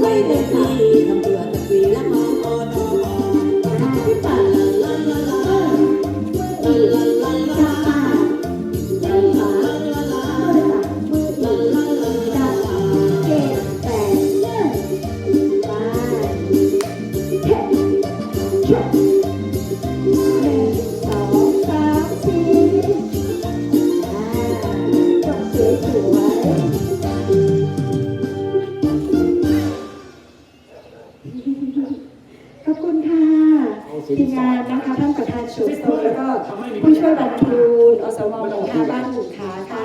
ไว้ในใทีมงานนะคะท่านประธานชุมชนแล้วก็ผู้ช่วยบรรทูลอสมหมู่ห้าบ้านหมู่ขาค่ะ